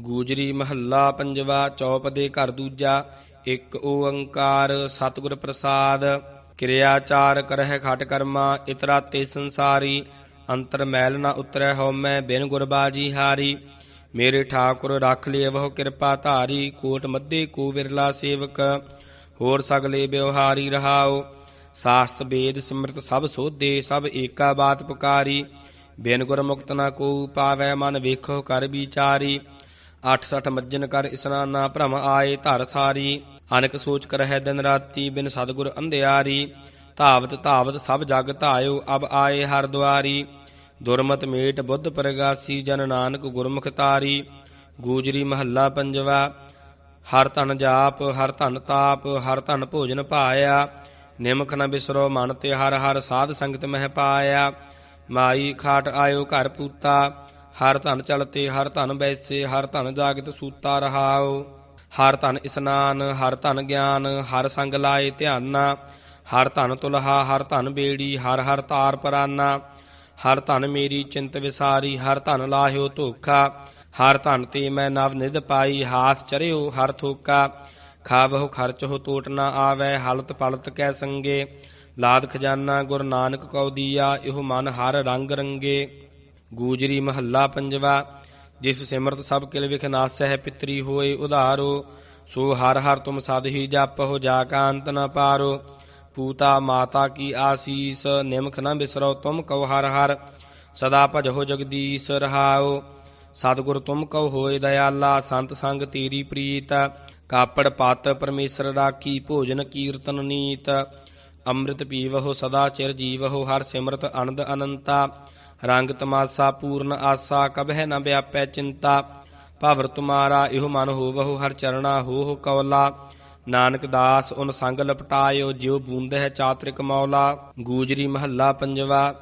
ਗੂਜਰੀ ਮਹੱਲਾ ਪੰਜਵਾ ਚੌਪ ਦੇ ਘਰ ਦੂਜਾ, ਇੱਕ ਓੰਕਾਰ ਸਤਿਗੁਰ ਪ੍ਰਸਾਦ। ਕਿਰਿਆਚਾਰ ਕਰਹਿ ਖਟ ਕਰਮਾ, ਇਤਰਾ ਤੇ ਸੰਸਾਰੀ। ਅੰਤਰ ਮੈਲ ਨਾ ਉਤਰੈ ਹਉਮੈ ਬਿਨ ਗੁਰਬਾਜੀ ਹਾਰੀ। ਮੇਰੇ ਠਾਕੁਰ ਰੱਖ ਲਿਵਹੁ ਕਿਰਪਾ ਧਾਰੀ, ਕੋਟ ਮੱਧੇ ਕੋ ਵਿਰਲਾ ਸੇਵਕ। ਹੋਰ ਸਗਲੇ ਬਿਵਹਾਰੀ ਰਹਾਓ ਸਾਸਤ ਵੇਦ ਸਿਮਰਤ ਸਭ ਸੋਧੇ, ਸਭ ਏਕਾ ਬਾਤ ਪੁਕਾਰੀ। ਬਿਨ ਗੁਰ ਮੁਕਤ ਨਾ ਕੋ ਪਾਵੈ ਮਨ ਵੇਖੋ ਕਰ ਵਿਚਾਰੀ। 68 ਮੱਜਨ ਕਰ ਇਸਨਾਨਾ ਭ੍ਰਮ ਆਏ ਧਰ ਸਾਰੀ। ਅਨਕ ਸੋਚ ਕਰਹਿ ਦਿਨ ਰਾਤੀ ਬਿਨ ਸਤਗੁਰ ਅੰਧਿਆਰੀ। ਧਾਵਤ ਧਾਵਤ ਸਭ ਜਗ ਧਾਇਓ ਅਬ ਆਏ ਹਰ ਦੁਆਰੀ। ਦੁਰਮਤ ਮੇਟ ਬੁੱਧ ਪ੍ਰਗਾਸੀ ਜਨ ਨਾਨਕ ਗੁਰਮੁਖ ਤਾਰੀ। ਗੂਜਰੀ ਮਹੱਲਾ ਪੰਜਵਾ, ਹਰ ਧਨ ਜਾਪ, ਹਰ ਧਨ ਤਾਪ, ਹਰ ਧਨ ਭੋਜਨ ਪਾਇਆ ਨਿਮਖ ਨ ਬਿਸਰੋ ਮਨ ਤੇ ਹਰ ਹਰ ਸਾਧ ਸੰਗਤ ਮਹਿ ਪਾਇਆ। ਮਾਈ ਖਾਟ ਆਇਓ ਘਰ ਪੂਤਾ। ਹਰ ਧਨ ਚਲਤੇ ਹਰ ਧਨ ਬੈਸੇ ਹਰ ਧਨ ਜਾਗਤ ਸੂਤਾ ਰਹਾਓ ਹਰ ਧਨ ਇਸਨਾਨ ਹਰ ਧਨ ਗਿਆਨ ਹਰ ਸੰਗ ਲਾਏ ਧਿਆਨਾ ਹਰ ਧਨ ਤੁਲਹਾ ਹਰ ਧਨ ਬੇੜੀ ਹਰ ਹਰ ਤਾਰ ਪਰਾਨਾ ਹਰ ਧਨ ਮੇਰੀ ਚਿੰਤ ਵਿਸਾਰੀ ਹਰ ਧਨ ਲਾਹਿਓ ਧੋਖਾ ਹਰ ਧਨ ਤੇ ਮੈਂ ਨਵ ਨਿਧ ਪਾਈ ਹਾਥ ਚਰਿਓ ਹਰ ਥੋਕਾ ਖਾਵਹੁ ਖਰਚ ਹੋ ਟੋਟ ਨਾ ਆਵੈ ਹਲਤ ਪਲਤ ਕੈ ਸੰਗੇ ਲਾਦ ਖਜ਼ਾਨਾ ਗੁਰ ਨਾਨਕ ਕਉ ਦੀਆ ਇਹੋ ਮਨ ਹਰ ਰੰਗ ਰੰਗੇ ਗੂਜਰੀ ਮਹੱਲਾ ਪੰਜਵਾ, ਜਿਸ ਸਿਮਰਤ ਸਭ ਕਿਲ ਵਿਖ ਨਾਸਹਿ ਪਿਤਰੀ ਹੋਏ ਉਧਾਰੋ, ਸੋ ਹਰ ਹਰ ਤੁਮ ਸਦ ਹੀ ਜਪਹੁ ਜਾ ਕਾ ਅੰਤ ਨ ਪਾਰੋ। ਪੂਤਾ ਮਾਤਾ ਕੀ ਆਸੀਸ, ਨਿਮਖ ਨ ਬਿਸਰੋ ਤੁਮ ਕਉ ਹਰ ਹਰ, ਸਦਾ ਭਜਹੁ ਜਗਦੀਸ਼ ਰਹਾਓ ਸਤਿਗੁਰ ਤੁਮ ਕਉ ਹੋਏ ਦਇਆਲਾ, ਸੰਤ ਸੰਗ ਤੇਰੀ ਪ੍ਰੀਤ। ਕਾਪੜ ਪਤ ਪਰਮੇਸ਼ਰ ਰਾਖੀ, ਭੋਜਨ ਕੀਰਤਨ ਨੀਤ। ਅੰਮ੍ਰਿਤ ਪੀਵਹੁ ਸਦਾ ਚਿਰ ਜੀਵਹੁ, ਹਰ ਸਿਮਰਤ ਅਨੰਦ ਅਨੰਤਾ। ਰੰਗ ਤਮਾਸਾ, ਪੂਰਨ ਆਸਾ, ਕਬਹਿ ਨ ਵਿਆਪੈ ਚਿੰਤਾ। ਭਵਰ ਤੁਮਾਰਾ, ਇਹੋ ਮਨ ਹੋਵਹੁ, ਹਰ ਚਰਣਾ ਹੋਹੁ ਕੌਲਾ। ਨਾਨਕ ਦਾਸ, ਉਨ ਸੰਗ ਲਪਟਾਇਓ, ਜਿਉ ਬੂੰਦਹਿ ਚਾਤ੍ਰਿਕ ਮੌਲਾ। ਗੂਜਰੀ ਮਹੱਲਾ ਪੰਜਵਾ,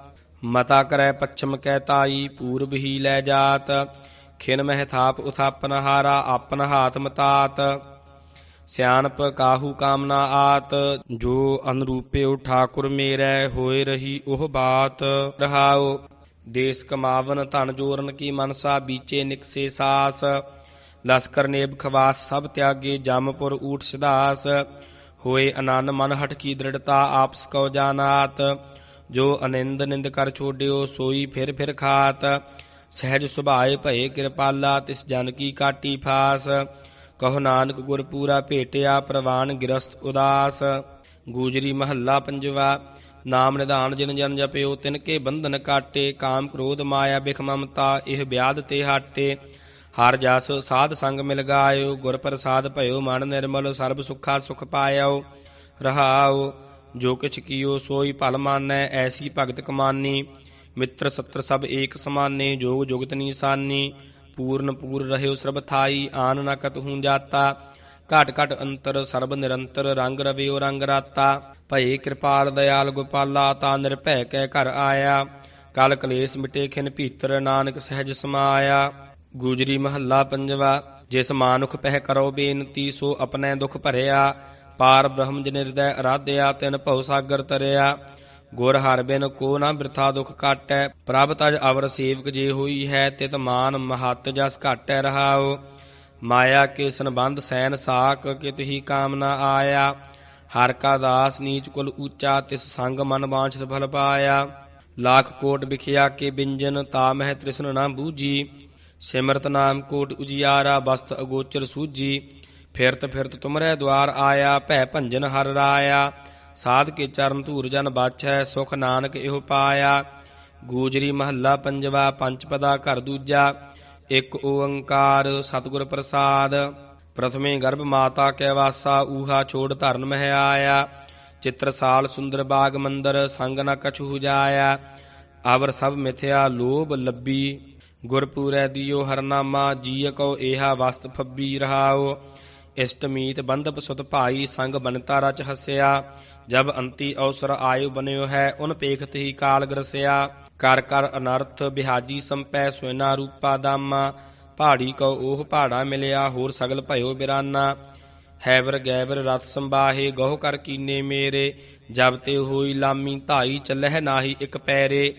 ਮਤਾ ਕਰੈ ਪੱਛਮ ਕੈ ਤਾਈ, ਪੂਰਬ ਹੀ ਲੈ ਜਾਤ। ਖਿਨ ਮਹਿ ਥਾਪ ਉਥਾਪਨ ਹਾਰਾ, ਆਪਨ ਹਾਥ ਮਤਾਤ। ਸਿਆਨਪ ਕਾਹੂ ਕਾਮਨਾ ਆਤ, ਜੋ ਅਨਰੂਪਿਓ ਠਾਕੁਰ ਮੇਰੈ, ਹੋਏ ਰਹੀ ਉਹ ਬਾਤ। ਰਹਾਓ ਦੇਸ ਕਮਾਵਨ ਧਨ ਜੋਰਨ ਕੀ ਮਨਸਾ, ਬੀਚੇ ਨਿਕਸੇ ਸਾਸ। ਲਸਕਰ ਨੇਬ ਖਵਾਸ, ਸਭ ਤਿਆਗੇ ਜਮਪੁਰ ਊਠ ਸਿਧਾਸ। ਹੋਏ ਅਨੰਦ ਮਨ ਹਟ ਕੀ ਦ੍ਰਿੜਤਾ, ਆਪਸ ਕਉ ਜਾਨਾਤ। ਜੋ ਅਨੰਦ ਨਿੰਦ ਕਰ ਛੋਡਿਓ, ਸੋਈ ਫਿਰ ਫਿਰ ਖਾਤ। ਸਹਿਜ ਸੁਭਾਏ ਭਏ ਕਿਰਪਾਲਾ, ਤਿਸ ਜਨ ਕੀ ਕਾਟੀ ਫਾਸ। ਕਹੋ ਨਾਨਕ ਗੁਰ ਪੂਰਾ ਭੇਟਿਆ ਪ੍ਰਵਾਨ ਗਿਰਸਤ ਉਦਾਸ। ਗੂਜਰੀ ਮਹੱਲਾ ਪੰਜਵਾ, ਨਾਮ ਨਿਧਾਨ ਜਿਨ ਜਨ ਜਪਿਓ ਤਿਨ ਕੇ ਬੰਧਨ ਕਾਟੇ, ਕਾਮ ਕ੍ਰੋਧ ਮਾਇਆ ਬਿਖ ਮਮਤਾ, ਇਹ ਵਿਆਦ ਤੇ ਹਾਟੇ। ਹਰ ਜਸ ਸਾਧ ਸੰਗ ਮਿਲ ਗਾਇਓ, ਗੁਰ ਪ੍ਰਸਾਦ ਭਇਓ ਮਨ ਨਿਰਮਲ, ਸਰਬ ਸੁਖਾ ਸੁਖ ਪਾਇਓ, ਰਹਾਓ। ਜੋ ਕਿਛ ਕੀਓ ਸੋਈ ਭਲ ਮਾਨੈ, ਐਸੀ ਭਗਤ ਕਮਾਨੀ। ਮਿੱਤਰ ਸੱਤਰ ਸਭ ਏਕ ਸਮਾਨੇ, ਜੋਗ ਜੁਗਤ ਨੀਸਾਨੀ ਪੂਰਨ ਪੂਰ ਰਹਿਓ ਸਰਬ ਥਾਈ, ਆਨ ਨ ਕਤਹੂ ਜਾਤਾ। ਘਟ ਘਟ ਅੰਤਰ ਸਰਬ ਨਿਰੰਤਰ ਰੰਗ ਰਵਿਓ ਰੰਗ ਰਾਤਾ। ਭਏ ਕਿਰਪਾਲ ਦਇਆਲ ਗੋਪਾਲਾ, ਤਾ ਨਿਰਭੈ ਕੈ ਘਰ ਆਇਆ। ਕਲ ਕਲੇਸ਼ ਮਿਟੇ ਖਿਨ ਭੀਤਰ, ਨਾਨਕ ਸਹਿਜ ਸਮਾਇਆ। ਗੂਜਰੀ ਮਹੱਲਾ ਪੰਜਵਾ, ਜਿਸ ਮਾਨੁਖ ਪਹਿ ਕਰੋ ਬੇਨਤੀ, ਸੋ ਆਪਣੈ ਦੁਖ ਭਰਿਆ। ਪਾਰ ਬ੍ਰਹਮ ਜਿ ਨਿਰਦੈ ਅਰਾਧਿਆ, ਤਿਨ ਭਉ ਸਾਗਰ ਤਰਿਆ। ਗੁਰ ਹਰ ਬਿਨ ਕੋ ਨਾ ਬਿਰਥਾ ਦੁਖ ਕਾਟੈ ਪ੍ਰਭ ਤਜ ਅਵਰ ਸੇਵਕ ਜੇ ਹੋਈ ਹੈ, ਤਿਤ ਮਾਨ ਮਹਤ ਜਸ ਘਾਟੈ ਰਹਾਓ ਮਾਇਆ ਕੇ ਸੰਬੰਧ ਸੈਨ ਸਾਕ ਕਿਤ ਹੀ ਕਾਮਨਾ ਆਇਆ। ਹਰ ਕਾ ਦਾਸ ਨੀਚ ਕੁਲ ਉੱਚਾ, ਤਿਸ ਸੰਗ ਮਨ ਬਾਂਛਤ ਫਲ ਪਾਇਆ। ਲੱਖ ਕੋਟ ਵਿਖਿਆ ਕੇ ਬਿੰਜਨ, ਤਾ ਮਹਿ ਤ੍ਰਿਸ਼ਨ ਨਾ ਬੂਜੀ ਸਿਮਰਤ ਨਾਮ ਕੋਟ ਉਜਿਆਰਾ, ਬਸਤ ਅਗੋਚਰ ਸੂਜੀ ਫਿਰਤ ਫਿਰਤ ਤੁਮਰੇ ਦਵਾਰ ਆਇਆ, ਭੈ ਭੰਜਨ ਹਰ ਰਾਇਆ। ਸਾਧ ਕੇ ਚਰਨ ਧੂਰ ਜਨ ਬਾਛੈ, ਸੁਖ ਨਾਨਕ ਇਹੋ ਪਾਇਆ। ਗੂਜਰੀ ਮਹੱਲਾ ਪੰਜਵਾ ਪੰਚਪਦਾ ਘਰ ਦੂਜਾ। ਇੱਕ ਓੰਕਾਰ ਸਤਿਗੁਰ ਪ੍ਰਸਾਦ। ਪ੍ਰਥਮੇ ਗਰਭ ਮਾਤਾ ਕੈ ਵਾਸਾ, ਊਹਾ ਛੋੜ ਧਰਨ ਮਹਿ ਆਇਆ। ਚਿੱਤਰਸਾਲ ਸੁੰਦਰ ਬਾਗ ਮੰਦਰ, ਸੰਗ ਨ ਕਛੂ ਜਾਇਆ ਅਵਰ ਸਭ ਮਿਥਿਆ ਲੋਭ ਲੱਭੀ। ਗੁਰਪੂਰੈ ਦਿਓ ਹਰਨਾਮਾ ਜੀ ਕਉ ਏਹਾ ਵਸਤ ਫੱਬੀ ਰਹਾਓ। ਇਸ਼ਟਮੀਤ ਬੰਧਪ ਸੁਤ ਭਾਈ ਸੰਗ ਬਨਤਾ ਰਚ ਹਸਿਆ, ਜਬ ਅੰਤੀ ਅਵਸਰ ਆਇਓ ਬਨਿਓ ਹੈ, ਉਨ ਪੇਖਤ ਹੀ ਕਾਲ ਗਰਸਿਆ। ਕਰ ਕਰ ਅਨਰਥ ਬਿਹਾਜੀ ਸੰਪੈ ਸੋਇਨਾ ਰੂਪਾ ਦਾਮਾ ਪਹਾੜੀ ਕਉ ਉਹ ਪਹਾੜਾ ਮਿਲਿਆ, ਹੋਰ ਸਗਲ ਭਇਓ ਬਿਰਾਨਾ। ਹੈਵਰ ਗੈਵਰ ਰਤ ਸੰਬਾਹੇ ਗਹੁ ਕਰ ਕੀਨੇ ਮੇਰੇ, ਜਬ ਤੇ ਹੋਈ ਲਾਮੀ ਧਾਈ ਚੱਲਹਿ ਨਾਹੀ ਇਕ ਪੈਰੇ।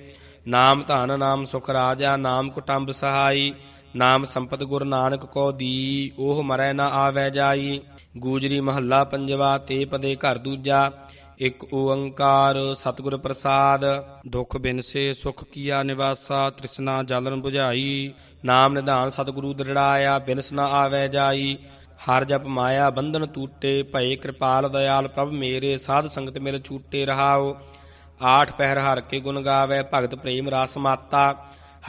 ਨਾਮ ਧਨ ਨਾਮ ਸੁਖ ਰਾਜਾ, ਨਾਮ ਕੁਟੰਬ ਸਹਾਈ ਨਾਮ ਸੰਪਤ ਗੁਰ ਨਾਨਕ ਕੋ ਦੀ ਉਹ ਮਰੈ ਨਾ ਆਵੈ ਜਾਈ। ਗੂਜਰੀ ਮਹੱਲਾ ਪੰਜਵਾ, ਤੇ ਪਦੇ ਘਰ ਦੂਜਾ। ਇਕ ਓੰਕਾਰ ਸਤਿਗੁਰ ਪ੍ਰਸਾਦ, ਦੁਖ ਬਿਨਸੇ ਸੁਖ ਕੀਆ ਨਿਵਾਸਾ, ਤ੍ਰਿਸ਼ਨਾ ਜਲਨ 부ਝਾਈ ਨਾਮ ਨਿਧਾਨ ਸਤਿਗੁਰੂ ਦ੍ਰਿੜਾਇਆ, ਬਿਨਸ ਨਾ ਆਵੈ ਜਾਈ। ਹਰ ਜਪ ਮਾਇਆ ਬੰਧਨ ਟੂਟੇ, ਭਏ ਕਿਰਪਾਲ ਦਇਆਲ ਪ੍ਰਭ ਮੇਰੇ, ਸਾਧ ਸੰਗਤ ਮਿਲ ਛੂਟੇ ਰਹਾਓ। ਆਠ ਪਹਿਰ ਹਰ ਕੇ ਗੁਣ ਗਾਵੇ, ਭਗਤ ਪ੍ਰੇਮ ਰਸ ਮਾਤਾ।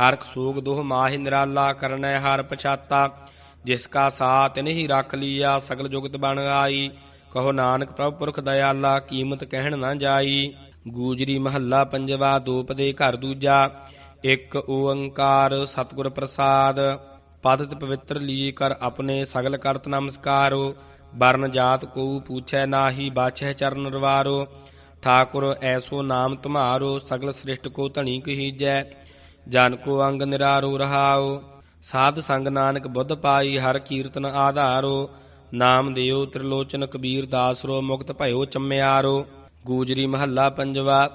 ਹਰਖ ਸੋਗ ਦੋਹ ਮਾਹਿ ਨਿਰਾਲਾ ਕਰਨੈ ਹਰ ਪਛਾਤਾ, ਜਿਸ ਕਾ ਸਾਥ ਨਹੀਂ ਰੱਖ ਲੀਆ ਸਗਲ ਜੁਗਤ ਬਣ ਆਈ, ਕਹੋ ਨਾਨਕ ਪ੍ਰਭ ਪੁਰਖ ਦਇਆਲਾ ਕੀਮਤ ਕਹਿਣ ਨਾ ਜਾਈ। ਗੂਜਰੀ ਮਹੱਲਾ ਪੰਜਵਾ ਦੋਪਦੇ ਘਰ ਦੂਜਾ, ਇੱਕ ਓੰਕਾਰ ਸਤਿਗੁਰ ਪ੍ਰਸਾਦ ਪਤਿਤ ਪਵਿੱਤਰ ਲੀ ਕਰ ਆਪਣੇ ਸਗਲ ਕਰਤ ਨਮਸਕਾਰੋ ਬਰਨ ਜਾਤ ਕੋ ਪੂਛੈ ਨਾਹੀ ਬਾਛੈ ਚਰਨ ਰਵਾਰੋ, ਠਾਕੁਰ ਐਸੋ ਨਾਮ ਤੁਮਾਰੋ ਸਗਲ ਸ੍ਰਿਸ਼ਟ ਕੋ ਧਣੀ ਕਹੀਜੈ ਜਨ ਕੋ ਅੰਗ ਨਿਰਾਰੋ ਰਹਾਓ। ਸਾਧ ਸੰਗ ਨਾਨਕ ਬੁੱਧ ਪਾਈ ਹਰ ਕੀਰਤਨ ਆਧਾਰੋ। ਨਾਮ ਦਿਓ ਤ੍ਰਿਲੋਚਨ ਕਬੀਰ ਦਾਸਰੋ ਮੁਕਤ ਭਇਓ ਚੰਮਿਆਰੋ। ਗੂਜਰੀ ਮਹੱਲਾ ਪੰਜਵਾ,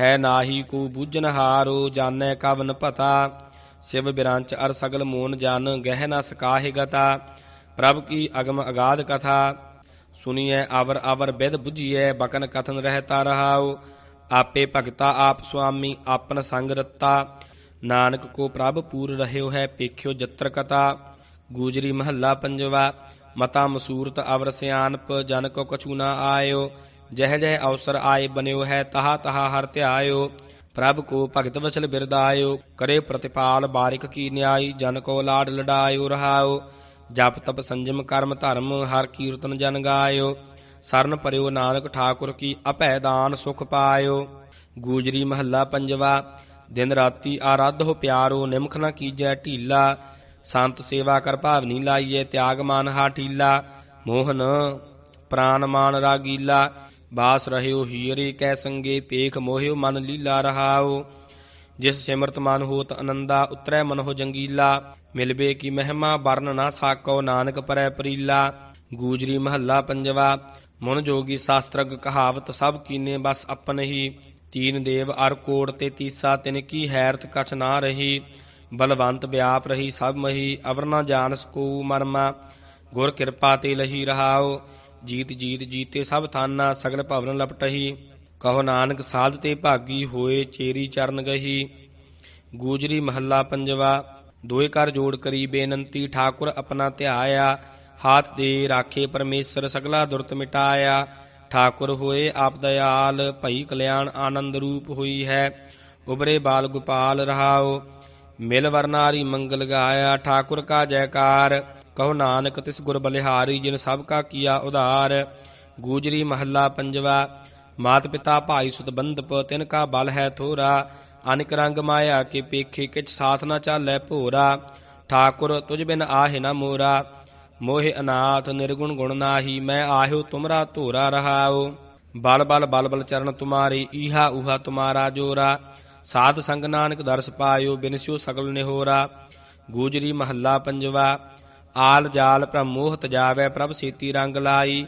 ਹੈ ਨਾਹੀ ਕੋ ਬੂਝਨ ਹਾਰੋ, ਜਾਣੈ ਕਵਨ ਪਤਾ। ਸਿਵ ਬਿਰਾਂਚ ਅਰ ਸਗਲ ਮੋਨ ਜਨ, ਗਹਿ ਨ ਸਕਾਹਿ ਗਤਾ। ਪ੍ਰਭ ਕੀ ਅਗਮ ਅਗਾਧ ਕਥਾ, ਸੁਨੀਐ ਆਵਰ ਆਵਰ ਬਿਦ 부ਝੀਐ ਬਕਨ ਕਥਨ ਰਹਿਤਾ ਰਹਾਉ ਆਪੇ ਭਗਤਾ ਆਪ ਸੁਆਮੀ, ਆਪਨ ਸੰਗ ਰਤਾ। ਨਾਨਕ ਕੋ ਪ੍ਰਭ ਪੂਰ ਰਹਿਓ ਹੈ, ਪੇਖਿਓ ਜਤਰ ਕਤਾ। ਗੂਜਰੀ ਮਹੱਲਾ ਪੰਜਵਾ, ਮਤਾ ਮਸੂਰਤ ਅਵਰ ਸਿਆਨਪ, ਜਨ ਕੋ ਕਛੂ ਨਾ ਆਇਓ। ਜਹ ਜਹ ਅਵਸਰ ਆਏ ਬਨਿਓ ਹੈ, ਤਹਾ ਤਹਾ ਹਰ ਧਿਆਇਓ। ਪ੍ਰਭ ਕੋ ਭਗਤ ਵਚਲ ਬਿਰਦਾਇਓ, ਕਰੇ ਪ੍ਰਤਿਪਾਲ ਬਾਰਿਕ ਕੀ ਨਿਆਈ, ਜਨ ਕੋ ਲਾਡ ਲਡਾਇਓ ਰਹਾਓ। ਜਪ ਤਪ ਸੰਜਮ ਕਰਮ ਧਰਮ, ਹਰ ਕੀਰਤਨ ਜਨ ਗਾਇਓ। ਸਰਨ ਪਰਿਓ ਨਾਨਕ ਠਾਕੁਰ ਕੀ ਅਭੈ ਦਾਨ ਸੁਖ ਪਾਇਓ। ਗੂਜਰੀ ਮਹੱਲਾ ਪੰਜਵਾ, ਦਿਨ ਰਾਤੀ ਆਰਾਧ ਹੋ ਪਿਆਰੋ, ਨਿਮਖ ਨਾ ਕੀਜੈ ਢੀਲਾ। ਸੰਤ ਸੇਵਾ ਕਰ ਭਾਵਨੀ ਲਾਈਏ, ਤਿਆਗ ਮਾਨ ਹਾ ਢੀਲਾ। ਮੋਹਨ ਪ੍ਰਾਨ ਮਾਨ ਰਾਗੀਲਾ, ਬਾਸ ਰਹਿਓ ਹੀਰੇ ਕੈ ਸੰਗੇ, ਪੇਖ ਮੋਹਿਓ ਮਨ ਲੀਲਾ ਰਹਾਓ। ਜਿਸ ਸਿਮਰਤ ਮਨ ਹੋਤ ਅਨੰਦਾ, ਉਤਰੈ ਮਨਹੁ ਜੰਗੀਲਾ। ਮਿਲਬੇ ਕੀ ਮਹਿਮਾ, ਵਰਨ ਨਾ ਸਾਕੋ, ਨਾਨਕ ਪਰੈ ਪਰੀਲਾ। ਗੂਜਰੀ ਮਹੱਲਾ ਪੰਜਵਾ ਮਨ ਜੋਗੀ ਸ਼ਾਸਤਰਗ ਕਹਾਵਤ ਸਭ ਕੀਨੇ ਬਸ ਆਪਨ ਹੀ, ਤੀਨ ਦੇਵ ਅਰ ਕੋਟ ਤੇ ਤੀਸਾ ਤਿਨ ਕੀ ਹੈਰਤ ਕਛ ਨਾ ਰਹੀ, ਬਲਵੰਤ ਵਿਆਪ ਰਹੀ ਸਭ ਮਹੀ, ਅਵਰ ਨਾ ਜਾਣਸ ਕੋ ਮਰਮਾ, ਗੁਰ ਕਿਰਪਾ ਤੇ ਲਹੀ ਰਹਾਓ ਜੀਤ ਜੀਤ ਜੀਤੇ ਸਭ ਥਾਨਾ ਸਗਲ ਭਵਨ ਲਪਟਹੀ ਕਹੋ ਨਾਨਕ ਸਾਧ ਤੇ ਭਾਗੀ ਹੋਏ ਚੇਰੀ ਚਰਨ ਗਹੀ, ਗੂਜਰੀ ਮਹੱਲਾ ਪੰਜਵਾ, ਦੋਏ ਕਰ ਜੋੜ ਕਰੀ ਬੇਨੰਤੀ, ਠਾਕੁਰ ਆਪਣਾ ਧਿਆਇਆ ਹਾਥ ਦੇ ਰਾਖੇ ਪਰਮੇਸ਼ਰ ਸਗਲਾ ਦੁਰਤ ਮਿਟਾਇਆ। ਠਾਕੁਰ ਹੋਏ ਆਪ ਦਇਆਲ, ਭਈ ਕਲਿਆਣ ਆਨੰਦ ਰੂਪ ਹੋਈ ਹੈ। ਉਬਰੇ ਬਾਲ ਗੋਪਾਲ ਰਹਾਓ ਮਿਲ ਵਰਨਾਰੀ ਮੰਗਲ ਗਾਇਆ। ਠਾਕੁਰ ਕਾ ਜੈਕਾਰ, ਕਹੋ ਨਾਨਕ ਤਿਸ ਗੁਰ ਬਲਿਹਾਰੀ, ਜਿਨ ਸਭ ਕਾ ਕੀਆ ਉਧਾਰ। ਗੂਜਰੀ ਮਹੱਲਾ ਪੰਜਵਾ, ਮਾਤ ਪਿਤਾ ਭਾਈ ਸੁਤ ਬੰਧਪ, ਤਿਨ ਕਾ ਬਲ ਹੈ ਥੋਰਾ। ਅਨਿਕ ਰੰਗ ਮਾਇਆ ਕੇ ਪੇਖੇ ਕਿਛ ਸਾਥ ਨਾ ਚਾਲੈ ਭੋਰਾ। ਠਾਕੁਰ, ਤੁਝ ਬਿਨ ਆਹੇ ਨਾ ਮੋਰਾ। ਮੋਹਿ ਅਨਾਥ ਨਿਰਗੁਣ ਗੁਣ ਨਾਹੀ, ਮੈਂ ਆਹਿਓ ਤੁਮਰਾ ਧੋਰਾ ਰਹਾਓ ਬਲ ਬਲ ਬਲ ਬਲ ਚਰਨ ਤੁਮਾਰੀ, ਈਹਾ ਉਹਾ ਤੁਮਾਰਾ ਜੋਰਾ। ਸਾਧ ਸੰਗ ਨਾਨਕ ਦਰਸ ਪਾਇਓ ਬਿਨਸਿਓ ਸਗਲ ਨਿਹੋਰਾ। ਗੂਜਰੀ ਮਹੱਲਾ ਪੰਜਵਾ, ਆਲ ਜਾਲ ਪ੍ਰਮੋਹ ਤਜਾਵੈ ਪ੍ਰਭ ਸੇਤੀ ਰੰਗ ਲਾਈ।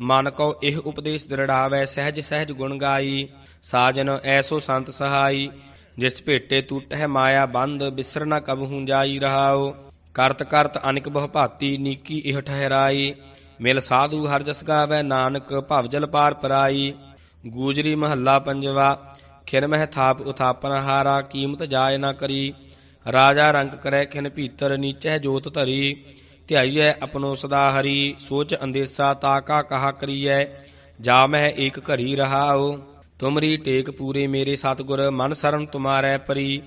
ਮਨ ਕੋ ਇਹ ਉਪਦੇਸ਼ ਦ੍ਰਿੜਾਵੈ, ਸਹਿਜ ਸਹਿਜ ਗੁਣ ਗਾਈ। ਸਾਜਨ ਐਸੋ ਸੰਤ ਸਹਾਈ, ਜਿਸ ਭੇਟੇ ਟੂਟਹਿ ਮਾਇਆ ਬੰਦ, ਬਿਸਰ ਨ ਕਬਹੂ ਜਾਈ ਰਹਾਓ ਕਰਤ ਕਰਤ ਅਨਿਕ ਬਹੁ ਭਾਤੀ, ਨੀਕੀ ਇਹ ਠਹਿਰਾਈ। ਮਿਲ ਸਾਧੂ ਹਰ ਜਸ ਗਾਵੈ, ਨਾਨਕ ਭਵ ਜਲ ਪਾਰ ਪਰਾਈ। ਗੂਜਰੀ ਮਹੱਲਾ ਪੰਜਵਾ, ਖਿਨ ਮਹਿ ਥਾਪ ਉਥਾਪਨ ਹਾਰਾ, ਕੀਮਤ ਜਾਇ ਨਾ ਕਰੀ। ਰਾਜਾ ਰੰਗ ਕਰੈ ਖਿਨ ਭੀਤਰ ਨੀਚੈ ਜੋਤ ਧਰੀ। ਧਿਆਈਐ ਆਪਣੋ ਸਦਾ ਹਰੀ, ਸੋਚ ਅੰਦੇਸਾ ਤਾਕਾ ਕਹਾ ਕਰੀਐ। ਜਾ ਮਹਿ ਏਕ ਘਰੀ ਰਹਾਓ ਤੁਮਰੀ ਟੇਕ ਪੂਰੇ ਮੇਰੇ ਸਤਗੁਰ, ਮਨ ਸਰਨ ਤੁਮਾਰੈ ਪਰੀ।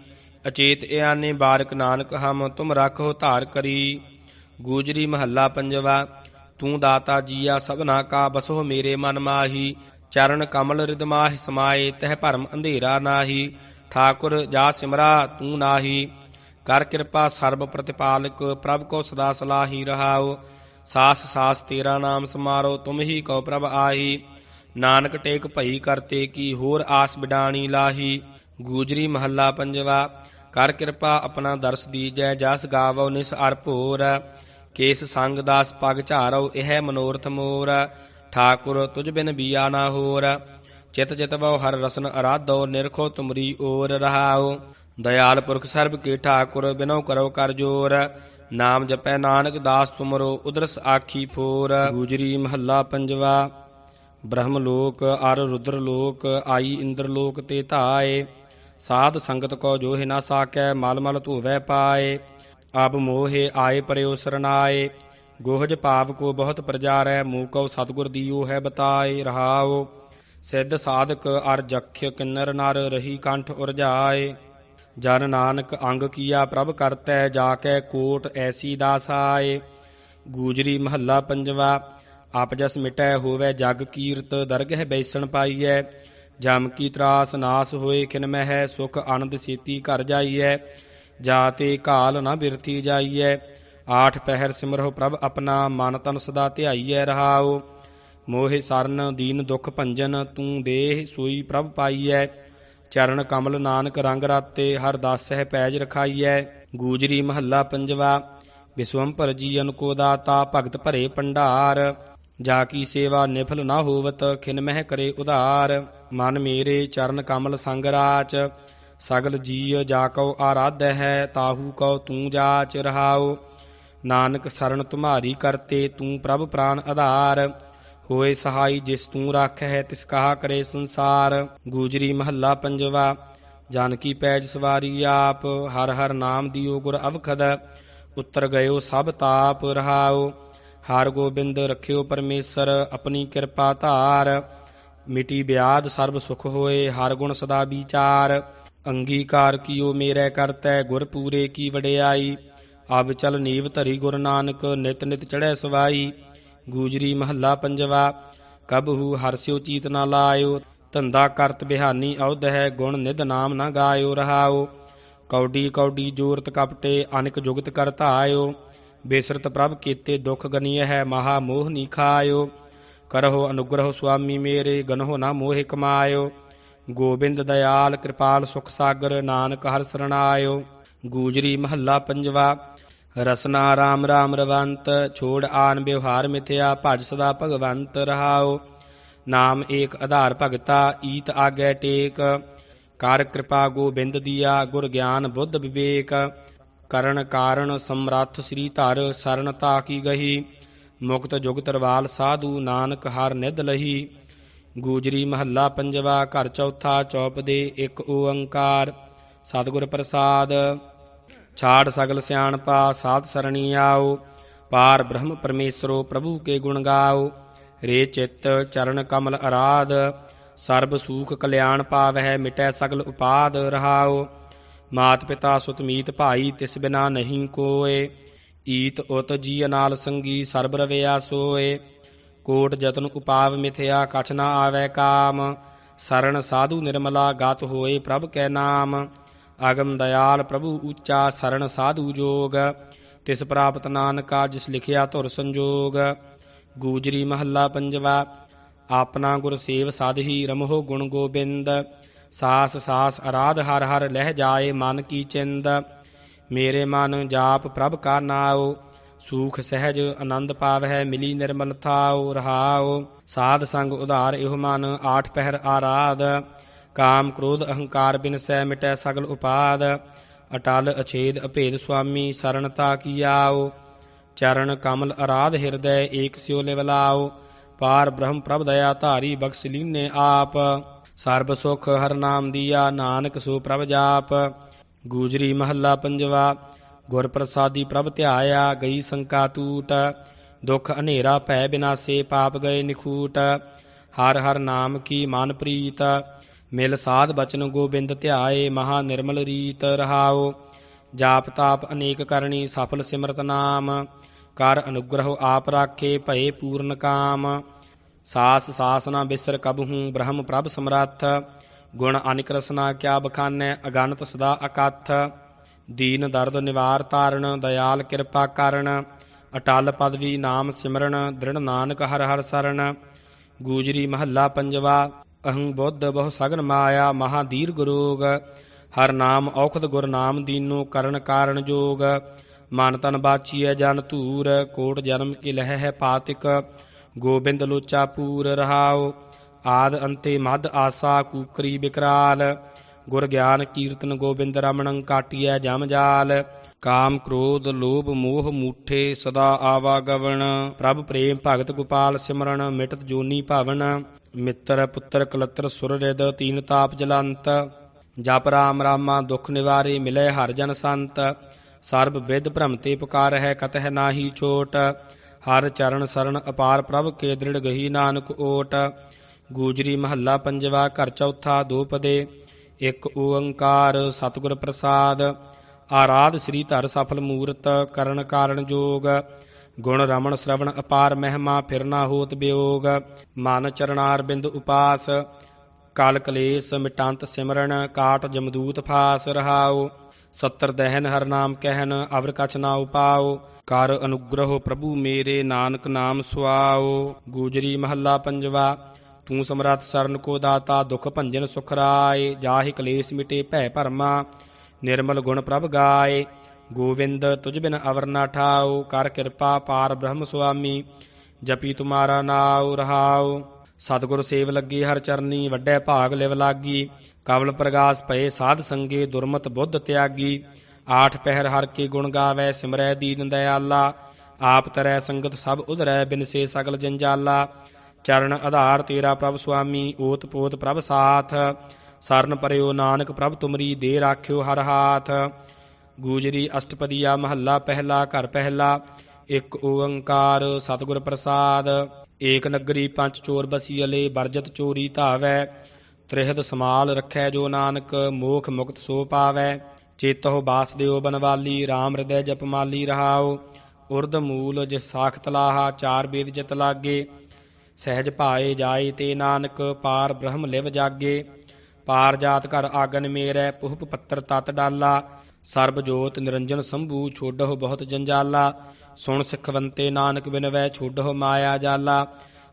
ਅਚੇਤ ਇਆਨੇ ਬਾਰਕ ਨਾਨਕ ਹਮ ਤੁਮ ਰੱਖੋ ਧਾਰ ਕਰੀ। ਗੂਜਰੀ ਮਹੱਲਾ ਪੰਜਵਾ, ਤੂੰ ਦਾਤਾ ਜੀਆ ਸਭਨਾ ਕਾ ਬਸੋ ਮੇਰੇ ਮਨ ਮਾਹੀ। ਚਰਨ ਕਮਲ ਰਿਦਮਾਹਿ ਸਮਾਏ, ਤਹਿ ਭਰਮ ਅੰਧੇਰਾ ਨਾਹੀ। ਠਾਕੁਰ ਜਾ ਸਿਮਰਾ ਤੂੰ ਨਾਹੀ। ਕਰ ਕਿਰਪਾ ਸਰਬ ਪ੍ਰਤਿਪਾਲਕ, ਪ੍ਰਭ ਕੋ ਸਦਾ ਸਲਾਹੀ ਰਹਾਓ ਸਾਸ ਸਾਸ ਤੇਰਾ ਨਾਮ ਸਮਾਰੋ, ਤੁਮ ਹੀ ਕਉ ਪ੍ਰਭ ਆਹੀ। ਨਾਨਕ ਟੇਕ ਭਈ ਕਰਤੇ ਕੀ, ਹੋਰ ਆਸ ਬਿਡਾਣੀ ਲਾਹੀ। ਗੂਜਰੀ ਮਹੱਲਾ ਪੰਜਵਾ, ਕਰ ਕਿਰਪਾ ਆਪਣਾ ਦਰਸ ਦੀਜੈ, ਜਸ ਗਾਵੋ ਨਿਸ ਅਰ ਭੋਰ, ਕੇਸ ਸੰਗ ਦਾਸ ਪਗ ਝਾਰੋ, ਇਹ ਮਨੋਰਥ ਮੋਰ, ਠਾਕੁਰ ਤੁਝ ਬਿਨ ਬੀਆ ਨਾ ਹੋਰ, ਚਿਤ ਚਿਤ ਵਉ ਹਰ ਰਸਨ ਅਰਾਧੋ, ਨਿਰਖੋ ਤੁਮਰੀ ਓਰ ਰਹਾਉ, ਦਇਆਲ ਪੁਰਖ ਸਰਬ ਕੇ ਠਾਕੁਰ ਬਿਨੋ ਕਰੋ ਕਰ ਜੋਰ, ਨਾਮ ਜਪੈ ਨਾਨਕ ਦਾਸ ਤੁਮਰੋ, ਉਦਰਸ ਆਖੀ ਫੋਰ। ਗੁਜਰੀ ਮਹੱਲਾ ਪੰਜਵਾ ਬ੍ਰਹਮ ਲੋਕ ਅਰ ਰੁਦਰ ਲੋਕ ਆਈ ਇੰਦਰ ਲੋਕ ਤੇ ਧਾਏ। ਸਾਧ ਸੰਗਤ ਕੋ ਜੋ ਨਾ ਸਾਕੈ, ਮਲ ਮਲ ਧੋਵੈ ਪਾਏ। ਅਬ ਮੋਹਿ ਆਏ ਪਰਿਉ ਸਰਨਾਏ। ਗੋਹਜ ਪਾਪ ਕੋ ਬਹੁਤ ਪ੍ਰਜਾਰੈ ਮੂਕਉ ਸਤਗੁਰ ਦੀਓ ਹੈ ਬਤਾਏ ਰਹਾਓ ਸਿੱਧ ਸਾਧਕ ਅਰ ਜਖਿ ਕਿੰਨਰ ਨਰ ਰਹੀ ਕੰਠ ਉਰਜਾਏ। ਜਨ ਨਾਨਕ ਅੰਗ ਕੀਆ ਪ੍ਰਭ ਕਰਤੈ ਜਾ ਕੈ ਕੋਟ ਐਸੀ ਦਾਸ ਆਏ ਗੂਜਰੀ ਮਹੱਲਾ ਪੰਜਵਾ, ਆਪ ਜਸ ਮਿਟੈ ਹੋਵੇ ਜਗ ਕੀਰਤ, ਦਰਗਹਿ ਬੈਸਣ ਪਾਈਐ। ਜਮ ਕੀ ਤਰਾਸ ਨਾਸ ਹੋਏ ਖਿਨ ਮਹਿ, ਸੁਖ ਆਨੰਦ ਸੇਤੀ ਘਰ ਜਾਈਐ, ਜਾਤੇ ਕਾਲ ਨਾ ਬਿਰਥੀ ਜਾਈਐ। ਆਠ ਪਹਿਰ ਸਿਮਰਹੁ ਪ੍ਰਭ ਆਪਣਾ, ਮਨ ਤਨ ਸਦਾ ਧਿਆਈਐ ਰਹਾਓ ਮੋਹਿ ਸਰਨ ਦੀਨ ਦੁਖ ਭੰਜਨ, ਤੂੰ ਦੇਹ ਸੋਈ ਪ੍ਰਭ ਪਾਈਐ। ਚਰਨ ਕਮਲ ਨਾਨਕ ਰੰਗ ਰਾਤੇ, ਹਰ ਦਾਸ ਹੈ ਪੈਜ ਰਖਾਈਐ। ਗੂਜਰੀ ਮਹੱਲਾ ਪੰਜਵਾ ਵਿਸਵੰਪਰ ਜੀਵਨ ਕੋ ਦਾਤਾ, ਭਗਤ ਭਰੇ ਪੰਡਾਰ ਜਾ ਕੀ ਸੇਵਾ ਨਿਫਲ ਨਾ ਹੋਵਤ, ਖਿਨ ਮਹਿ ਕਰੇ ਉਧਾਰ। ਮਨ ਮੇਰੇ ਚਰਨ ਕਮਲ ਸੰਗ ਰਾਚ ਸਗਲ ਜੀਅ ਜਾ ਕਉ ਆਰਾਧ ਹੈ, ਤਾਹੂ ਕਉ ਤੂੰ ਜਾਚ ਰਹਾਉ। ਨਾਨਕ ਸਰਨ ਤੁਮਾਰੀ ਕਰਤੇ, ਤੂੰ ਪ੍ਰਭ ਪ੍ਰਾਨ ਆਧਾਰ। ਹੋਏ ਸਹਾਈ ਜਿਸ ਤੂੰ ਰੱਖ ਹੈ ਤਿਸ ਕਹਾ ਕਰੇ ਸੰਸਾਰ। ਗੂਜਰੀ ਮਹੱਲਾ ਪੰਜਵਾ ਜਾਨਕੀ ਪੈਜ ਸਵਾਰੀ ਆਪ, ਹਰ ਹਰ ਨਾਮ ਦਿਓ ਗੁਰ ਅਵਖਦ। ਉੱਤਰ ਗਇਓ ਸਭ ਤਾਪ ਰਹਾਓ ਹਰ ਗੋਬਿੰਦ ਰਖਿਓ ਪਰਮੇਸ਼ਰ, ਆਪਣੀ ਕਿਰਪਾ ਧਾਰ। ਮਿਟੀ ਬਿਆਦ ਸਰਬ ਸੁਖ ਹੋਏ, ਹਰ ਗੁਣ ਸਦਾ ਵਿਚਾਰ। ਅੰਗੀਕਾਰ ਕੀਓ ਮੇਰੇ ਕਰਤੈ, ਗੁਰ ਪੂਰੇ ਕੀ ਵਡਿਆਈ। ਅਬ ਚਲ ਨੀਵ ਧਰੀ ਗੁਰ ਨਾਨਕ, ਨਿਤ ਨਿਤ ਚੜੈ ਸਵਾਈ। ਗੂਜਰੀ ਮਹੱਲਾ ਪੰਜਵਾ ਕਬਹੂ ਹਰਸਿਓ ਚੀਤ ਨਾ ਲਾਇਓ। ਧੰਦਾ ਕਰਤ ਬਿਹਾਨੀ ਔਧ ਹੈ, ਗੁਣ ਨਿਧ ਨਾਮ ਨਾ ਗਾਇਓ ਰਹਾਓ। ਕੌਡੀ ਕੌਡੀ ਜੋਰਤ ਕਪਟੇ, ਅਨਕ ਜੁਗਤ ਕਰਤਾ ਆਇਓ ਬੇਸਰਤ ਪ੍ਰਭ ਕੀਤੇ ਦੁਖ ਗਨੀਏ ਹੈ, ਮਹਾ ਮੋਹ ਨੀ ਖਾਇਓ। ਕਰਹੁ ਅਨੁਗ੍ਰਹ ਸੁਆਮੀ ਮੇਰੇ, ਗਨਹੁ ਨਾ ਮੋਹਿ ਕਮਾਇਓ। ਗੋਬਿੰਦ ਦਇਆਲ ਕਿਰਪਾਲ ਸੁਖ ਸਾਗਰ, ਨਾਨਕ ਹਰ ਸਰਣਾਇਓ। ਗੂਜਰੀ ਮਹੱਲਾ ਪੰਜਵਾ, ਰਸਨਾ ਰਾਮ ਰਾਮ ਰਵੰਤ, ਛੋੜ ਆਨ ਵਿਵਹਾਰ ਮਿਥਿਆ, ਭਜ ਸਦਾ ਭਗਵੰਤ ਰਹਾਓ। ਨਾਮ ਏਕ ਆਧਾਰ ਭਗਤਾ, ਈਤ ਆਗੈ ਟੇਕ। ਕਰ ਕਿਰਪਾ ਗੋਬਿੰਦ ਦੀਆ, ਗੁਰ ਗਿਆਨ ਬੁੱਧ ਵਿਵੇਕ। ਕਰਨ ਕਾਰਨ ਸਮਰੱਥ ਸ੍ਰੀ ਧਰ ਸਰਣਤਾ ਕੀ ਗਹੀ। ਮੁਕਤ ਜੁਗ ਤਰਵਾਲ ਸਾਧੂ ਨਾਨਕ ਹਰ ਨਿਧ ਲਹੀ। ਗੂਜਰੀ ਮਹੱਲਾ ਪੰਜਵਾ ਘਰ ਚੌਥਾ ਚੌਪ ਦੇ ਇੱਕ ਓੰਕਾਰ। ਸਤਿਗੁਰ ਪ੍ਰਸਾਦ, ਛਾੜ ਸਗਲ ਸਿਆਣਪਾ, ਸਾਧ ਸਰਣੀ ਆਓ। ਪਾਰ ਬ੍ਰਹਮ ਪਰਮੇਸ਼ਰੋ ਪ੍ਰਭੂ ਕੇ ਗੁਣ ਗਾਓ। ਰੇ ਚਿੱਤ ਚਰਨ ਕਮਲ ਅਰਾਧ, ਸਰਬ ਸੂਖ ਕਲਿਆਣ ਪਾਵਹਿ ਮਿਟੈ ਸਗਲ ਉਪਾਦ ਰਹਾਓ। ਮਾਤ ਪਿਤਾ ਸੁਤ ਮੀਤ ਭਾਈ ਤਿਸ ਬਿਨਾ ਨਹੀਂ ਕੋਏ, ਈਤ ਉਤ ਜੀ ਨਾਲ ਸੰਗੀ ਸਰਬ ਰਵਿਆ ਸੋਏ। ਕੋਟ ਜਤਨ ਉਪਾਵ ਮਿਥਿਆ ਕਛ ਨਾ ਆਵੈ ਕਾਮ ਸਰਣ ਸਾਧੂ ਨਿਰਮਲਾ ਗਤ ਹੋਏ ਪ੍ਰਭ ਕੈ ਨਾਮ। ਅਗਮ ਦਇਆਲ ਪ੍ਰਭੂ ਉੱਚਾ ਸਰਣ ਸਾਧੂ ਜੋਗ, ਤਿਸ ਪ੍ਰਾਪਤ ਨਾਨਕਾ ਜਿਸ ਲਿਖਿਆ ਧੁਰ ਸੰਜੋਗ। ਗੂਜਰੀ ਮਹੱਲਾ ਪੰਜਵਾ, ਆਪਣਾ ਗੁਰ ਸੇਵ ਸਾਧਹੀ ਰਮਹੁ ਗੁਣ ਗੋਬਿੰਦ। ਸਾਸ ਸਾਸ ਅਰਾਧ ਹਰ ਹਰ ਲਹਿ ਜਾਏ ਮਨ ਕੀ ਚਿੰਦ। ਮੇਰੇ ਮਨ ਜਾਪ ਪ੍ਰਭ ਕਾ ਨਾਉ, ਸੂਖ ਸਹਿਜ ਆਨੰਦ ਪਾਵਹਿ ਮਿਲੀ ਨਿਰਮਲ ਥਾਉ, ਰਹਾਉ। ਸਾਧ ਸੰਗ ਉਧਾਰ ਇਹੋ ਮਨ, ਆਠ ਪਹਿਰ ਆਰਾਧ। ਕਾਮ ਕ੍ਰੋਧ ਅਹੰਕਾਰ ਬਿਨ ਸਹਿ ਮਿਟੈ ਸਗਲ ਉਪਾਦ। ਅਟਲ ਅਛੇਦ ਅਭੇਦ ਸੁਆਮੀ ਸਰਣਤਾ ਕੀ ਆਓ ਚਰਨ ਕਮਲ ਅਰਾਧ ਹਿਰਦੈ ਏਕ ਸਿਓ ਲਿਵਲਾਓ ਪਾਰ ਬ੍ਰਹਮ ਪ੍ਰਭ ਦਇਆ ਧਾਰੀ ਬਖਸ਼ ਲੀਨੇ ਆਪ। ਸਰਬ ਸੁਖ ਹਰ ਨਾਮ ਦੀਆ, ਨਾਨਕ ਸੋ ਪ੍ਰਭ ਜਾਪ। ਗੂਜਰੀ ਮਹੱਲਾ ਪੰਜਵਾ ਗੁਰ ਪ੍ਰਸਾਦੀ ਪ੍ਰਭ ਧਿਆਇਆ, ਗਈ ਸੰਕਾ ਤੂਟ ਦੁਖ ਹਨੇਰਾ ਭੈ ਬਿਨਾਸੇ, ਪਾਪ ਗਏ ਨਿਖੂਟ। ਹਰ ਹਰ ਨਾਮ ਕੀ ਮਨ ਪ੍ਰੀਤ। ਮਿਲ ਸਾਧ ਬਚਨ ਗੋਬਿੰਦ ਧਿਆਏ, ਮਹਾ ਨਿਰਮਲ ਰੀਤ ਰਹਾਓ ਜਾਪ ਤਾਪ ਅਨੇਕ ਕਰਨੀ, ਸਫਲ ਸਿਮਰਤ ਨਾਮ। ਕਰ ਅਨੁਗ੍ਰਹ ਆਪ ਰਾਖੇ, ਭਏ ਪੂਰਨ ਕਾਮ। ਸਾਸ ਸਾਸ ਨਾ ਬਿਸਰ ਕਬਹੂ ਬ੍ਰਹਮ ਪ੍ਰਭ ਸਮਰੱਥ, ਗੁਣ ਅਨਿਕ ਰਸਨਾ ਕਿਆ ਬਖਾਨੈ ਅਗਨਤ ਸਦਾ ਅਕਥ। ਦੀਨ ਦਰਦ ਨਿਵਾਰ ਤਾਰਨ ਦਇਆਲ ਕਿਰਪਾ ਕਰਨ। ਅਟਲ ਪਦਵੀ ਨਾਮ ਸਿਮਰਨ, ਦ੍ਰਿੜ ਨਾਨਕ ਹਰ ਹਰ ਸਰਣ ਗੂਜਰੀ ਮਹੱਲਾ ਪੰਜਵਾ, ਅਹੰ ਬੁੱਧ ਬਹੁ ਸਗਨ ਮਾਇਆ, ਮਹਾ ਗੁਰੋਗ। ਹਰ ਨਾਮ ਔਖਦ ਗੁਰ ਨਾਮ ਦੀਨੋ ਕਰਨ ਕਾਰਨ ਜੋਗ। ਮਨ ਤਨ ਬਾਚੀਐ ਜਨ ਧੂਰ, ਕੋਟ ਜਨਮ ਕੀ ਲਹਿ ਹੈ ਪਾਤਿਕ। ਗੋਬਿੰਦ ਲੋਚਾ ਪੂਰ ਰਹਾਓ ਆਦ ਅੰਤੇ ਮਦ ਆਸਾ ਕੂਕਰੀ ਬਿਕਰਾਲ। ਗੁਰ ਗਿਆਨ ਕੀਰਤਨ ਗੋਬਿੰਦ ਰਮਣੰ ਕਾਟਿਐ ਜਮ ਜਾਲ। ਕਾਮ ਕ੍ਰੋਧ ਲੋਭ ਮੋਹ ਮੂਠੇ ਸਦਾ ਆਵਾ ਗਵਣ। ਪ੍ਰਭ ਪ੍ਰੇਮ ਭਗਤ ਗੋਪਾਲ ਸਿਮਰਨ ਮਿਟਤ ਜੋਨੀ ਭਾਵਨ। ਮਿੱਤਰ ਪੁੱਤਰ ਕਲਤਰ ਸੁਰ ਰਿਦ ਤੀਨ ਤਾਪ ਜਲੰਤ। ਜਪ ਰਾਮ ਰਾਮਾ ਦੁਖ ਨਿਵਾਰੇ ਮਿਲੇ ਹਰ ਜਨ ਸੰਤ। ਸਰਬ ਵਿਦ ਭ੍ਰਮ ਤੇ ਪੁਕਾਰ ਹੈ ਕਤਹਿ ਨਾਹੀ ਛੋਟ। ਹਰ ਚਰਨ ਸਰਣ ਅਪਾਰ ਪ੍ਰਭ ਕੇ ਦ੍ਰਿੜ ਗਹੀ ਨਾਨਕ ਓਟ। ਗੂਜਰੀ ਮਹੱਲਾ ਪੰਜਵਾ, ਘਰ ਚੌਥਾ ਦੋਪਦੇ ਇੱਕ ਓੰਕਾਰ, ਸਤਿਗੁਰ ਪ੍ਰਸਾਦ। ਆਰਾਧ ਸ੍ਰੀ ਧਰ ਸਫਲ ਮੂਰਤ, ਕਰਨ ਕਾਰਨ ਜੋਗ। ਗੁਣ ਰਮਣ ਸ਼ਰਵਣ ਅਪਾਰ ਮਹਿਮਾ ਫਿਰਨਾ ਹੋਤ ਬਿਯੋਗ ਮਨ ਚਰਨਾਰ ਬਿੰਦ ਉਪਾਸ। ਕਾਲ ਕਲੇਸ਼ ਮਿਟੰਤ ਸਿਮਰਨ, ਕਾਟ ਜਮਦੂਤ ਫਾਸ ਰਹਾਉ। ਸੱਤਰ ਦਹਿਨ ਹਰ ਨਾਮ ਕਹਿਨ, ਅਵਰ ਕਛ ਨਾ ਉਪਾਉ। ਕਰ ਅਨੁਗ੍ਰਹ ਪ੍ਰਭੂ ਮੇਰੇ, ਨਾਨਕ ਨਾਮ ਸੁਆਓ ਗੂਜਰੀ ਮਹੱਲਾ ਪੰਜਵਾ, ਤੂੰ ਸਮਰਤ ਸਰਨ ਕੋ ਦਾਤਾ, ਦੁਖ ਭੰਜਨ ਸੁਖ ਰਾਏ। ਜਾਹਿ ਕਲੇਸ਼ ਮਿਟੇ ਭੈ ਭਰਮਾ, ਨਿਰਮਲ ਗੁਣ ਪ੍ਰਭ ਗਾਏ। ਗੋਵਿੰਦ ਤੁਝ ਬਿਨ ਅਵਰ ਨਾ ਠਾਉ, ਕਰ ਕਿਰਪਾ ਪਾਰ ਬ੍ਰਹਮ ਸੁਆਮੀ। ਜਪੀ ਤੁਮਾਰਾ ਨਾਉ ਰਹਾਉ। ਸਤਿਗੁਰ ਸੇਵ ਲੱਗੀ ਹਰ ਚਰਨੀ, ਵੱਡੇ ਭਾਗ ਲਿਵ ਲਾਗੀ। ਕਵਲ ਪ੍ਰਗਾਸ ਪਏ ਸਾਧ ਸੰਗੇ, ਦੁਰਮਤ ਬੁੱਧ ਤਿਆਗੀ। ਆਠ ਪਹਿਰ ਹਰ ਕੇ ਗੁਣ ਗਾਵੇ, ਸਿਮਰੈ ਦੀਨ ਦਇਆਲਾ। ਆਪ ਤਰੈ ਸੰਗਤ ਸਭ ਉਧਰੈ ਬਿਨਸੇ ਸਗਲ ਜੰਜਾਲਾ। ਚਰਨ ਆਧਾਰ ਤੇਰਾ ਪ੍ਰਭ ਸੁਆਮੀ ਓਤ ਪੋਤ ਪ੍ਰਭ ਸਾਥ। ਸਰਨ ਪਰਿਓ ਨਾਨਕ ਪ੍ਰਭ ਤੁਮਰੀ, ਦੇ ਰਾਖਿਓ ਹਰ ਹਾਥ। ਗੂਜਰੀ ਅਸ਼ਟਪਦੀਆ ਮਹੱਲਾ ਪਹਿਲਾ, ਘਰ ਪਹਿਲਾ। ਇੱਕ ਓੰਕਾਰ ਸਤਿਗੁਰ ਪ੍ਰਸਾਦ। ਏਕ ਨਗਰੀ ਪੰਜ ਚੋਰ ਬਸੀ ਅਲੇ ਬਰਜਤ ਚੋਰੀ ਧਾਵੈ। ਤ੍ਰਿਹਦ ਸਮਾਲ ਰੱਖੈ ਜੋ ਨਾਨਕ, ਮੋਖ ਮੁਕਤ ਸੋ ਪਾਵੈ। ਚੇਤਹੁ ਬਾਸਦੇਵ ਬਨਵਾਲੀ RAM ਹਿਰਦੈ ਜਪਮਾਲੀ ਰਹਾਉ। ਉਰਦ ਮੂਲ ਜਿਸ ਸਾਖਤ ਲਾਹਾ, ਚਾਰ ਬੇਦ ਜਿਤ ਲਾਗੇ। ਸਹਿਜ ਭਾਏ ਜਾਏ ਤੇ ਨਾਨਕ, ਪਾਰ ਬ੍ਰਹਮ ਲਿਵ ਜਾਗੇ। ਪਾਰ ਜਾਤ ਘਰ ਆਗਨ ਮੇਰੈ, ਪੁਹਪ ਪੱਤਰ ਤਤ ਡਾਲਾ। ਸਰਬ ਜੋਤ ਨਿਰੰਜਨ ਸੰਭੂ, ਛੋਡਹੁ ਬਹੁਤ ਜੰਜਾਲਾ। ਸੁਣ ਸਿਖਵੰਤੇ ਨਾਨਕ ਬਿਨਵੈ, ਛੋਡਹੁ ਮਾਇਆ ਜਾਲਾ।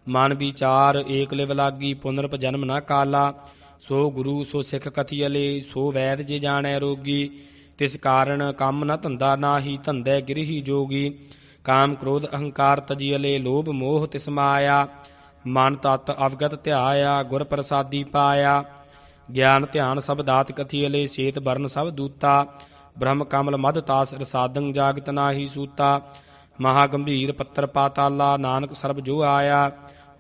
ਮਨ ਵਿਚਾਰ ਏਕ ਲਿਵ ਲਾਗੀ, ਪੁਨਰਪ ਜਨਮ ਨਾ ਕਾਲਾ। ਸੋ ਗੁਰੂ, ਸੋ ਸਿੱਖ ਕਥੀਅਲੇ ਸੋ ਵੈਦ ਜੇ ਜਾਣੈ ਰੋਗੀ। ਤਿਸ ਕਾਰਨ ਕੰਮ ਨਾ ਧੰਦਾ ਨਾਹੀ, ਧੰਦੇ ਗਿਰਹੀ ਜੋਗੀ। ਕਾਮ ਕ੍ਰੋਧ ਅਹੰਕਾਰ ਤਜੀਅਲੇ ਲੋਭ ਮੋਹ ਤਿਸ ਮਾਇਆ। ਮਨ ਤਤ ਅਵਗਤ ਧਿਆਇਆ, ਗੁਰ ਪ੍ਰਸਾਦੀ ਪਾਇਆ। ਗਿਆਨ ਧਿਆਨ ਸਭ ਦਾਤ ਕਥੀ ਅਲੇ, ਸੇਤ ਬਰਨ ਸਭ ਦੂਤਾ। ਬ੍ਰਹਮ ਕਮਲ ਮਦ ਤਾਸ ਰਸਾਦੰ ਜਾਗਤ ਨਾਹੀ ਸੂਤਾ। ਮਹਾ ਗੰਭੀਰ ਪੱਤਰ ਪਾਤਾਲਾ, ਨਾਨਕ ਸਰਬ ਜੋ ਆਇਆ।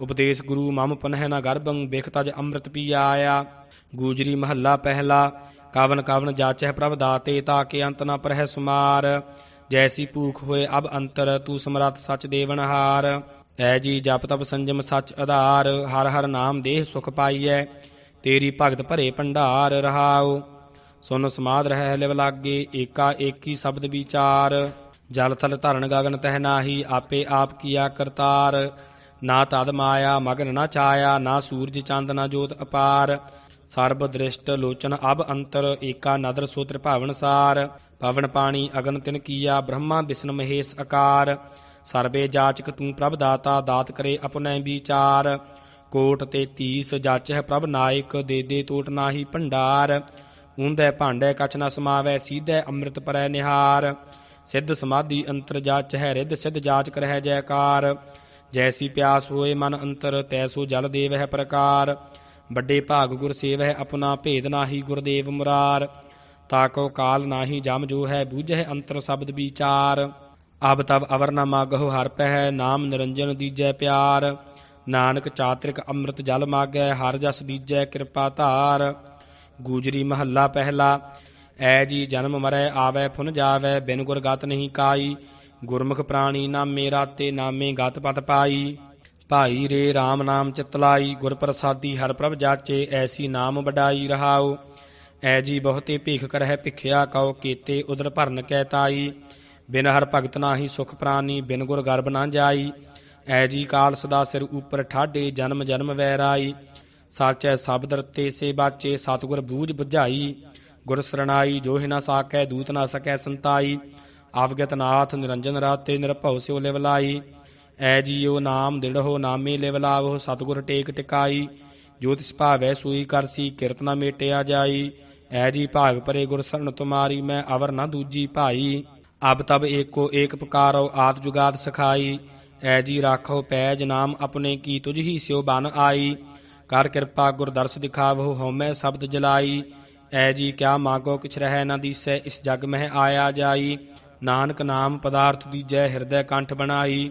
ਉਪਦੇਸ਼ ਗੁਰੂ ਮਮ ਪਨਹਿ ਨਾ ਗਰਭੰ, ਬਿਖ ਤਜ ਅੰਮ੍ਰਿਤ ਪੀ ਆਇਆ। ਗੂਜਰੀ ਮਹੱਲਾ ਪਹਿਲਾ, ਕਾਵਨ ਕਾਵਨ ਜਾਚਹਿ ਪ੍ਰਭ ਦਾਤੇ, ਤਾ ਕੇ ਅੰਤ ਨਾ ਪਰਹਿ ਸੁਮਾਰ। ਜੈਸੀ ਭੂਖ ਹੋਏ ਅਬ ਅੰਤਰ, ਤੂੰ ਸਮਰਤ ਸਚ ਦੇਵਨਹਾਰ ਐ ਜੀ ਜਪ ਤਪ ਸੰਜਮ ਸਚ ਆਧਾਰ, ਹਰ ਹਰ ਨਾਮ ਦੇਹ ਸੁਖ ਪਾਈਐ। ਤੇਰੀ ਭਗਤ ਭਰੇ ਭੰਡਾਰ ਰਹਾਉ। ਸੁਨ ਸਮਾਦ ਰਹਿ ਲਿਵ ਲਾਗੇ, ਏਕਾ ਏਕੀ ਸ਼ਬਦ ਵਿਚਾਰ। ਜਲ ਥਲ ਧਰਨ ਗਗਨ ਤਹਿ ਨਾਹੀ, ਆਪੇ ਆਪ ਕੀਆ ਕਰਤਾਰ। ਨਾ ਤਦ ਮਾਇਆ ਮਗਨ ਨਾ ਛਾਇਆ, ਨਾ ਸੂਰਜ ਚੰਦ ਨਾ ਜੋਤ ਅਪਾਰ। ਸਰਬ ਦ੍ਰਿਸ਼ਟ ਲੋਚਨ ਅਬ ਅੰਤਰ, ਏਕਾ ਨਦਰ ਸੋਤਰ ਭਾਵਨ ਸਾਰ। ਪਵਨ ਪਾਣੀ ਅਗਨ ਤਿਨ ਕੀਆ, ਬ੍ਰਹਮਾ ਵਿਸ਼ਨ ਮਹੇਸ਼ ਆਕਾਰ ਸਰਬੇ ਜਾਚਕ ਤੂੰ ਪ੍ਰਭ ਦਾਤਾ, ਦਾਤ ਕਰੇ ਆਪਣੈ ਵਿਚਾਰ। ਕੋਟ ਤੇ 30 ਜਾਚਹਿ ਪ੍ਰਭ ਨਾਇਕ, ਦੇ ਦੇ ਟੋਟ ਨਾਹੀ ਭੰਡਾਰ। ਉਂਦੈ ਭਾਂਡੈ ਕਛ ਨਾ ਸਮਾਵੈ, ਸੀਧੈ ਅੰਮ੍ਰਿਤ ਪਰੈ ਨਿਹਾਰ। ਸਿੱਧ ਸਮਾਧੀ ਅੰਤਰ ਜਾਚ ਹੈ ਰਿੱਧ ਸਿੱਧ ਜਾਚ ਕਰਹਿ ਜੈਕਾਰ। ਜੈਸੀ ਪਿਆਸ ਹੋਏ ਮਨ ਅੰਤਰ ਤੈਸੋ ਜਲ ਦੇਵ ਹੈ ਪ੍ਰਕਾਰ। ਵੱਡੇ ਭਾਗ ਗੁਰ ਸੇਵਹਿ, ਆਪਣਾ ਭੇਦ ਨਾਹੀ ਗੁਰਦੇਵ ਮੁਰਾਰ। ਤਾਕੋ ਕਾਲ ਨਾਹੀ ਜਮ ਜੋ ਹੈ, ਬੂਝਹਿ ਅੰਤਰ ਸ਼ਬਦ ਵਿਚਾਰ। ਅਬ ਤਬ ਅਵਰ ਨ ਮਾਗਹੁ ਹਰ ਪਹਿ, ਨਾਮ ਨਿਰੰਜਨ ਦੀਜੈ ਪਿਆਰ। ਨਾਨਕ ਚਾਤ੍ਰਿਕ ਅੰਮ੍ਰਿਤ ਜਲ ਮਾਗੈ, ਹਰ ਜਸ ਦੀਜੈ ਕਿਰਪਾ ਧਾਰ। ਗੂਜਰੀ ਮਹੱਲਾ ਪਹਿਲਾ, ਐ ਜੀ ਜਨਮ ਮਰੈ ਆਵੈ ਫੁਨ ਜਾਵੈ, ਬਿਨ ਗੁਰ ਗਤ ਨਹੀਂ ਕਾਈ। ਗੁਰਮੁਖ ਪ੍ਰਾਣੀ ਨਾਮੇ ਰਾਤੇ ਨਾਮੇ ਗਤ ਪਤ ਪਾਈ। ਭਾਈ ਰੇ RAM ਨਾਮ ਚਿਤ ਲਾਈ, ਗੁਰ ਪ੍ਰਸਾਦੀ ਹਰ ਪ੍ਰਭ ਜਾਚੇ, ਐਸੀ ਨਾਮ ਵਡਾਈ ਰਹਾਓ ਐ ਜੀ ਬਹੁਤੇ ਭੀਖ ਕਰਹਿ ਭਿਖਿਆ ਕਉ, ਕੀਤੇ ਉਦਰ ਭਰਨ ਕੈ ਤਾਈ। ਬਿਨ ਹਰ ਭਗਤ ਨਾਹੀ ਸੁਖ ਪ੍ਰਾਨੀ, ਬਿਨ ਗੁਰ ਗਰਬ ਨਾ ਜਾਈ। ਐ ਜੀ ਕਾਲ ਸਦਾ ਸਿਰ ਉਪਰ ਠਾਡੇ, ਜਨਮ ਜਨਮ ਵੈਰਾਈ। ਸਾਚੈ ਸ਼ਬਦ ਰਤੇ ਸੇ ਬਾਚੇ, ਸਤਿਗੁਰ ਬੂਝ ਬੁਝਾਈ। ਗੁਰ ਸਰਣਾਈ, ਜੋ ਹਿ ਨਾ ਸਾਕੈ ਦੂਤ ਨਾ ਸਕੈ ਸੰਤਾਈ। ਆਵਗਤ ਨਾਥ ਨਿਰੰਜਨ ਰਾਤੇ, ਨਿਰਭਉ ਸਿਉ ਲਿਵ ਲਾਈ। ਐ ਜੀਉ ਨਾਮ ਦਿੜਹੁ, ਨਾਮੇ ਲਿਵ ਲਾਵਹੁ, ਸਤਿਗੁਰ ਟੇਕ ਟਿਕਾਈ। ਜੋ ਤਿਸ ਭਾਵੈ ਸੂਈ ਕਰਸੀ ਕਿਰਤ ਨਾ ਮੇਟਿਆ ਜਾਈ। ਐ ਜੀ ਭਾਗ ਪਰੇ ਗੁਰ ਸਰਨ ਤੁਮਾਰੀ, ਮੈਂ ਅਵਰ ਨਾ ਦੂਜੀ ਭਾਈ। ਅਬ ਤਬ ਏਕੋ ਏਕ ਪੁਕਾਰੋ ਆਦ ਜੁਗਾਤ ਸਖਾਈ। ਐ ਜੀ ਰਾਖੋ ਪੈਜ ਨਾਮ ਆਪਣੇ ਕੀ ਤੁਝ ਹੀ ਸਿਓ ਬਨ ਆਈ। ਕਰ ਕਿਰਪਾ ਗੁਰਦਰਸ ਦਿਖਾਵੋ ਹਉਮੈ ਸ਼ਬਦ ਜਲਾਈ। ਐ ਜੀ ਕਿਆ ਮਾਗੋ ਕਿਛ ਰਹਿ ਨਾ ਦੀਸੈ, ਇਸ ਜਗ ਮਹਿ ਆਇਆ ਜਾਈ। ਨਾਨਕ ਨਾਮ ਪਦਾਰਥ ਦੀਜੈ ਹਿਰਦੈ ਕੰਠ ਬਣਾਈ।